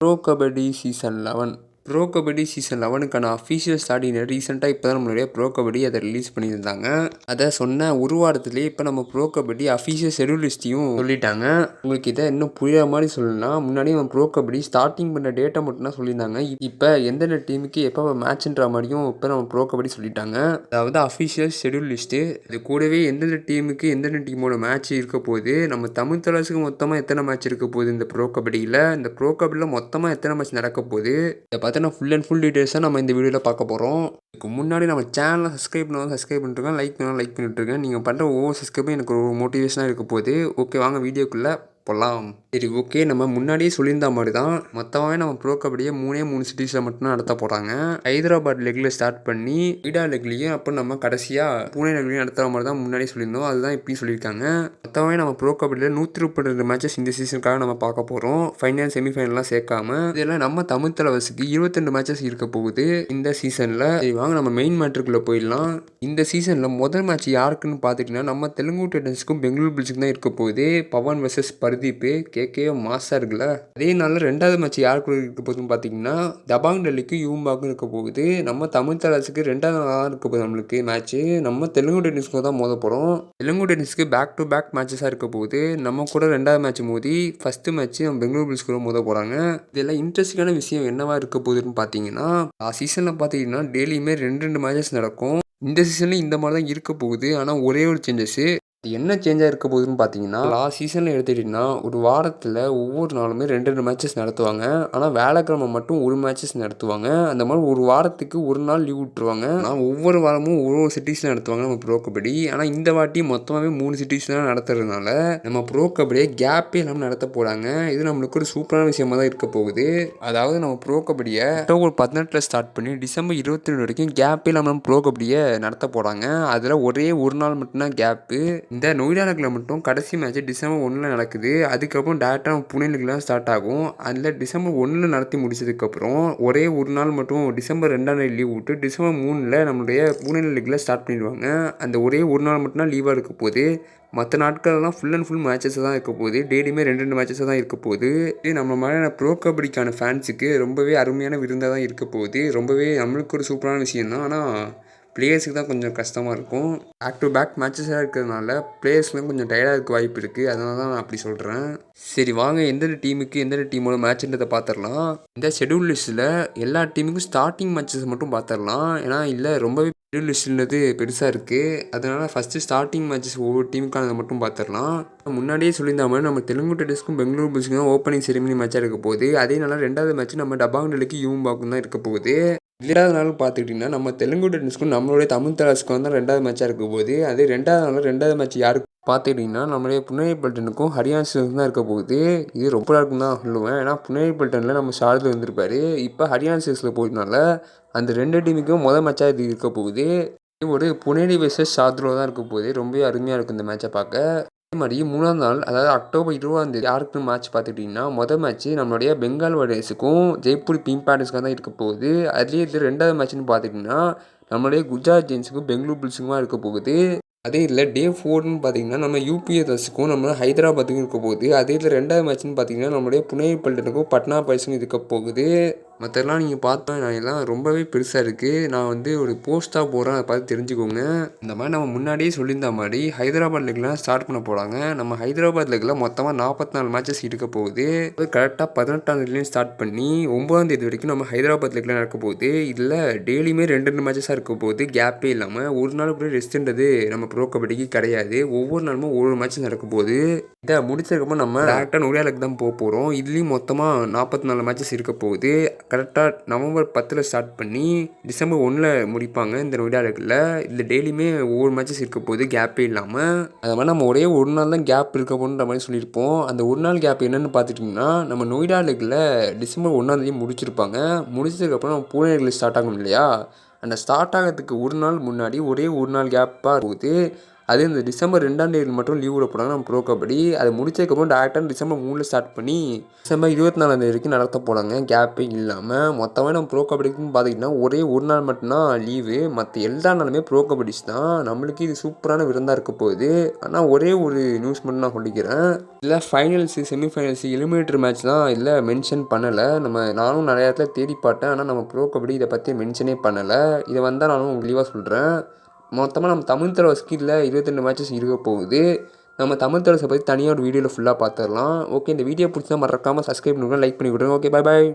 Pro kabaddi season eleven pro kabaddi season லெவனுக்கான official starting ரீசெண்டாக இப்போ தான் நம்மளுடைய ப்ரோ கபடி அதை ரிலீஸ் பண்ணியிருந்தாங்க. அதை சொன்ன ஒரு வாரத்துலேயே இப்போ நம்ம ப்ரோ கபடி அஃபீஷியல் ஷெடியூல் லிஸ்ட்டையும் சொல்லிட்டாங்க. உங்களுக்கு இதை இன்னும் புரியாத மாதிரி சொல்லணும்னா முன்னாடி நம்ம ப்ரோ கபடி ஸ்டார்டிங் பண்ண டேட்டை மட்டும் தான் சொல்லியிருந்தாங்க. இப்போ எந்தெந்த டீமுக்கு எப்போ மேட்ச்ன்ற மாதிரியும் இப்போ நம்ம ப்ரோ கபடி சொல்லிட்டாங்க. அதாவது அஃபீஷியல் ஷெடியூல் லிஸ்ட்டு இது கூடவே எந்தெந்த டீமுக்கு எந்தெந்த டீமோட மேட்ச் இருக்க போகுது நம்ம தமிழ் தலாசுக்கு மொத்தமாக எத்தனை மேட்ச் இருக்க போகுது இந்த ப்ரோ கபடியில் இந்த ப்ரோ கபடியில் மொத்தமாக எத்தனை மேட்ச் நடக்க போகுது இதை பற்றின ஃபுல் அண்ட் ஃபுல் டீட்டெயில்ஸாக நம்ம இந்த வீடியோவில் பார்க்க போகிறோம் இதுக்கு முன்னாடி நம்ம சேனலை சப்ஸ்கிரைப் பண்ணாலும் சப்ஸ்கிரைப் பண்ணிட்டுருக்கேன் லைக் பண்ணாலும் லைக் பண்ணிட்டுருக்கேன் நீங்கள் பண்ணுற ஒவ்வொரு சப்ஸ்கிரைபும் எனக்கு ஒரு மோட்டிவேஷனாக இருக்க போகுது. ஓகே வாங்க வீடியோக்குள்ளே போகலாம் சரி ஓகே. நம்ம முன்னாடியே சொல்லியிருந்த மாதிரி தான் மொத்தமாகவே நம்ம ப்ரோ கபடியை மூணே மூணு சிட்டிஸில் மட்டும்தான் நடத்த போகிறாங்க ஹைதராபாத் லெக்கில் ஸ்டார்ட் பண்ணி ஈடா லெக்லேயும் அப்போ நம்ம கடைசியாக பூனே லெக்லையும் நடத்துகிற மாதிரி தான் முன்னாடி சொல்லியிருந்தோம். அதுதான் இப்பயும் சொல்லியிருக்காங்க. மொத்தமாகவே நம்ம ப்ரோ கபடியில் நூற்றி முப்பத்தி ரெண்டு மேட்சஸ் இந்த சீசனுக்காக நம்ம பார்க்க போகிறோம் ஃபைனல் செமிஃபைனல்லாம் சேர்க்காம. இதெல்லாம் நம்ம தமிழ் தலைவசுக்கு இருபத்தெண்டு மேட்சஸ் இருக்க போகுது இந்த சீசனில் சரி வாங்க. நம்ம மெயின் மேட்ருக்குள்ளே போயிடலாம். இந்த சீசனில் முதல் மேட்ச் யாருக்குன்னு பார்த்துட்டிங்கன்னா நம்ம தெலுங்கு டைட்டன்ஸுக்கும் பெங்களூர் பில்ஸுக்கும் தான் இருக்க போகுது. பவன் வர்சஸ் பர்தீப் கேகே மாசாக இருக்குல்ல அதே நாளில் ரெண்டாவது மேட்ச் கூட இருக்க போகுதுன்னு பார்த்தீங்கன்னா தபாங் டெல்லிக்கு யூம்பாக்கும் இருக்க போகுது. நம்ம தமிழ் தலாசுக்கு ரெண்டாவது நாளாக இருக்க போகுது நம்மளுக்கு மேட்ச்சு நம்ம தெலுங்கு டென்னிஸ்க்கு தான் மோத போகிறோம் தெலுங்கு டென்னிஸ்க்கு பேக் டு பேக் மேட்சஸாக இருக்க போகுது. நம்ம கூட ரெண்டாவது மேட்ச் மோதி ஃபஸ்ட்டு மேட்ச் நம்ம பெங்களூர் பில்ஸ் கூட மோத போகிறாங்க இதெல்லாம் இன்ட்ரெஸ்டிங்கான விஷயம் என்னவா இருக்க போகுதுன்னு பார்த்தீங்கன்னா சீசனில் பார்த்தீங்கன்னா டெய்லியுமே ரெண்டு ரெண்டு மேட்சஸ் நடக்கும். இந்த சீசனில் இந்த மாதிரி தான் இருக்க போகுது. ஆனால் ஒரே ஒரு சேஞ்சஸ்ஸு அது என்ன சேஞ்சாக இருக்க போகுதுன்னு பார்த்தீங்கன்னா லாஸ்ட் சீசனில் எடுத்துக்கிட்டிங்கன்னா ஒரு வாரத்தில் ஒவ்வொரு நாளுமே ரெண்டு ரெண்டு மேட்சஸ் நடத்துவாங்க. ஆனால் வேலைக்கிழமை மட்டும் ஒரு மேட்சஸ் நடத்துவாங்க. அந்த மாதிரி ஒரு வாரத்துக்கு ஒரு நாள் லீவ் விட்டுருவாங்க. ஆனால் ஒவ்வொரு வாரமும் ஒரு ஒரு சிட்டிஸில் நடத்துவாங்க நம்ம ப்ரோ கபடி. ஆனால் இந்த வாட்டி மொத்தமாகவே மூணு சிட்டிஸ்லாம் நடத்துறதுனால நம்ம ப்ரோ கபடியை கேப்பே இல்லாமல் நடத்த போகிறாங்க இது நம்மளுக்கு ஒரு சூப்பரான விஷயமா தான் இருக்க போகுது. அதாவது நம்ம ப்ரோ கபடியை அக்டோபர் பதினெட்டில் ஸ்டார்ட் பண்ணி டிசம்பர் இருபத்தி ரெண்டு வரைக்கும் கேப்பே இல்லாமல் ப்ரோ கபடியை நடத்த போகிறாங்க அதில் ஒரே ஒரு நாள் மட்டும்தான் கேப்பு இந்த நொய்டாவில் மட்டும் கடைசி மேட்ச் டிசம்பர் ஒன்றில் நடக்குது. அதுக்கப்புறம் டேரெக்டாக புனேலுக்குலாம் ஸ்டார்ட் ஆகும். அதில் டிசம்பர் ஒன்றில் நடத்தி முடிச்சதுக்கப்புறம் ஒரே ஒரு நாள் மட்டும் டிசம்பர் ரெண்டாம் தேதி லீவ் விட்டு டிசம்பர் மூணில் நம்மளுடைய புனே லீக்கில் ஸ்டார்ட் பண்ணிடுவாங்க. அந்த ஒரே ஒரு நாள் மட்டும்தான் லீவாக இருக்க போது மற்ற நாட்கள்லாம் ஃபுல் அண்ட் ஃபுல் மேட்சஸ் தான் இருக்க போகுது. டெய்லியுமே ரெண்டு ரெண்டு மேட்சஸ் தான் இருக்க போகுது. இது நம்ம மாதிரியான ப்ரோ கபடிக்கான ஃபேன்ஸுக்கு ரொம்பவே அருமையான விருந்தாக தான் இருக்க போகுது. ரொம்பவே நம்மளுக்கு ஒரு சூப்பரான விஷயம் தான் ஆனால் பிளேயர்ஸுக்கு தான் கொஞ்சம் கஷ்டமாக இருக்கும். பேக் டு பேக் மேட்சஸாக இருக்கிறதுனால பிளேயர்ஸ்லாம் கொஞ்சம் டயர்டாக இருக்க வாய்ப்பு இருக்குது அதனால தான் நான் அப்படி சொல்கிறேன் சரி வாங்க. எந்தெந்த டீமுக்கு எந்தெந்த டீமோட மேட்ச்ன்றதை பார்த்துடலாம் இந்த ஷெடியூல் லிஸ்ட்டில் எல்லா டீமுக்கும் ஸ்டார்டிங் மேட்சஸ் மட்டும் பார்த்துடலாம் ஏன்னா இல்லை ரொம்பவே ஷெடியூல் லிஸ்ட்ன்றது பெருசாக இருக்குது அதனால் ஃபஸ்ட்டு ஸ்டார்டிங் மேட்சஸ் ஒவ்வொரு டீமுக்கானதை மட்டும் பார்த்துடலாம் முன்னாடியே சொல்லியிருந்த மாதிரி நம்ம தெலுங்கு டெஸ்க்கும் பெங்களூர் புல்ஸுக்கும் தான் ஓப்பனிங் செரிமனி மேட்சாக இருக்க போகுது. அதே நாள் ரெண்டாவது மேட்ச் நம்ம டபாங் டெல்லிக்கு யூம்பாக்கும் தான் இருக்க போகுது. ரெண்டாவது நாள் பார்த்துக்கிட்டிங்கன்னா நம்ம தெலுங்கு டென்னிஸ்க்கும் நம்மளுடைய தமிழ் தலாஸ்க்கும் வந்து ரெண்டாவது மேட்சாக இருக்க போகுது. அது ரெண்டாவது நாள் ரெண்டாவது மேட்ச் யாருக்கு பார்த்துக்கிட்டிங்கன்னா நம்மளுடைய புனேரி பல்டனுக்கும் ஹரியான்ஸுக்கும் தான் இருக்க போகுது. இது ரொம்ப இருக்கும் தான் சொல்லுவேன். ஏன்னா புனேரி பல்டனில் நம்ம ஷாரது வந்திருப்பார். இப்போ ஹரியான்ஸில் போயிட்டனால அந்த ரெண்டு டீமுக்கும் மொதல் மேட்சாக இது இருக்க போகுது. ஒரு புனேரி வெர்சஸ் சாத்ரோ தான் இருக்க போகுது. ரொம்பவே அருமையாக இருக்கும் இந்த மேட்சை பார்க்க. அதே மாதிரி மூணாம் நாள் அதாவது அக்டோபர் இருபதாம் தேதி யாருக்கு மேட்ச் பார்த்துக்கிட்டிங்கன்னா மொதல் மேட்ச் நம்மளுடைய பெங்கால் வாரியர்ஸுக்கும் ஜெய்ப்பூர் பிங்க் பேண்டர்ஸ்க்காக தான் இருக்க போகுது. அதுலேயே இது ரெண்டாவது மேட்ச்னு பார்த்துக்கிட்டிங்கன்னா நம்மளுடைய குஜராத் ஜெயின்ஸுக்கும் பெங்களூர் புல்ஸுக்குமா இருக்க போகுது. அதே இல்லை டே ஃபோர்னு பார்த்தீங்கன்னா நம்ம யூபிஎஸ்எஸ்க்கும் நம்ம ஹைதராபாத்துக்கும் இருக்க போகுது. அதே இதில் ரெண்டாவது மேட்ச்னு பார்த்தீங்கன்னா நம்மளுடைய புனே பல்டனுக்கும் பட்னா பாய்ஸுக்கும் இருக்க போகுது. மற்றெல்லாம் நீங்கள் பார்த்தா நான் எல்லாம் ரொம்பவே பெருசாக இருக்குது நான் வந்து ஒரு போஸ்ட்டாக போகிறேன் அதை பார்த்து தெரிஞ்சுக்கோங்க. இந்த மாதிரி நம்ம முன்னாடியே சொல்லியிருந்த மாதிரி ஹைதராபாத் ஸ்டார்ட் பண்ண போகிறாங்க நம்ம ஹைதராபாத் மொத்தமாக நாற்பத்தி நாலு மேட்சஸ் இருக்க போகுது. அது கரெக்டாக பதினெட்டாம் தேதியிலையும் ஸ்டார்ட் பண்ணி ஒம்பதாம் தேதி வரைக்கும் நம்ம ஹைதராபாத் லெக்கில் நடக்க போகுது. இதில் டெய்லியுமே ரெண்டு ரெண்டு மேட்சஸாக இருக்க போகுது. கேப்பே இல்லாமல் ஒரு நாள் கூட ரெஸ்ட்டுன்றது நம்ம ப்ரோ கபடிக்கு கிடையாது. ஒவ்வொரு நாளுமே ஒவ்வொரு மேட்ச் நடக்க போகுது. இதை முடிச்சதுக்கப்புறம் நம்ம டேரக்டாக நொடியாலுக்கு தான் போக போகிறோம் இதுலேயும் மொத்தமாக நாற்பத்தி நாலு மேட்சஸ் இருக்க போகுது. கரெக்டாக நவம்பர் பத்தில் ஸ்டார்ட் பண்ணி டிசம்பர் ஒன்றில் முடிப்பாங்க இந்த நொய்டா இந்த இதில் டெய்லியுமே ஒவ்வொரு மேட்சஸ் இருக்க போது கேப்பே இல்லாமல் அது மாதிரி நம்ம ஒரே ஒரு நாள் தான் கேப் இருக்க போகணுன்ற மாதிரி சொல்லியிருப்போம். அந்த ஒரு நாள் கேப் என்னென்னு பார்த்துட்டிங்கன்னா நம்ம நொய்டா லெக்கில் டிசம்பர் ஒன்றாந்தேதி முடிச்சிருப்பாங்க. முடிச்சதுக்கப்புறம் நம்ம பூனே ஸ்டார்ட் ஆகும் இல்லையா? அந்த ஸ்டார்ட் ஆகிறதுக்கு ஒரு நாள் முன்னாடி ஒரே ஒரு நாள் கேப்பாக போகுது அது இந்த டிசம்பர் ரெண்டாம் தேதி மட்டும் லீவ் விட போகிறாங்க நம்ம ப்ரோ கபடி. அது முடிச்சதுக்கப்புறம் டேரெக்டாக டிசம்பர் மூணில் ஸ்டார்ட் பண்ணி டிசம்பர் இருபத்தி நாலாம் தேதி வரைக்கும் நடத்த போகிறாங்க கேப்பே இல்லாமல் மொத்தமாக நம்ம ப்ரோ கபடிக்குன்னு பார்த்துக்கிட்டிங்கன்னா ஒரே ஒரு நாள் மட்டும்தான் லீவு மற்ற எல்லா நாளுமே ப்ரோ கபடிஸ் தான். நம்மளுக்கு இது சூப்பரான விருந்தாக இருக்க போகுது. ஆனால் ஒரே ஒரு நியூஸ் மட்டும் நான் சொல்லிக்கிறேன். இல்லை ஃபைனல்ஸு செமிஃபைனல்ஸு எலிமினேட்டர் மேட்ச் தான் இல்லை மென்ஷன் பண்ணலை. நம்ம நானும் நிறைய இடத்துல தேடி பார்த்தேன். ஆனால் நம்ம ப்ரோ கபடி இதை பற்றி மென்ஷனே பண்ணலை. இதை வந்தால் நானும் லீவாக சொல்கிறேன் மொத்தமாக நம்ம தமிழ் தலைவர் ஸ்கில்ல இருபத்தெண்டு மேட்சஸ் இருக்க போகுது. நம்ம தமிழ் தலைவரை பற்றி தனியாக ஒரு வீடியோவில் ஃபுல்லாக பார்த்துடலாம் ஓகே இந்த வீடியோ பிடிச்சா மறக்காமல் சப்ஸ்கிரைப் பண்ணுங்கள் லைக் பண்ணி விடுங்க. ஓகே பாய் பாய்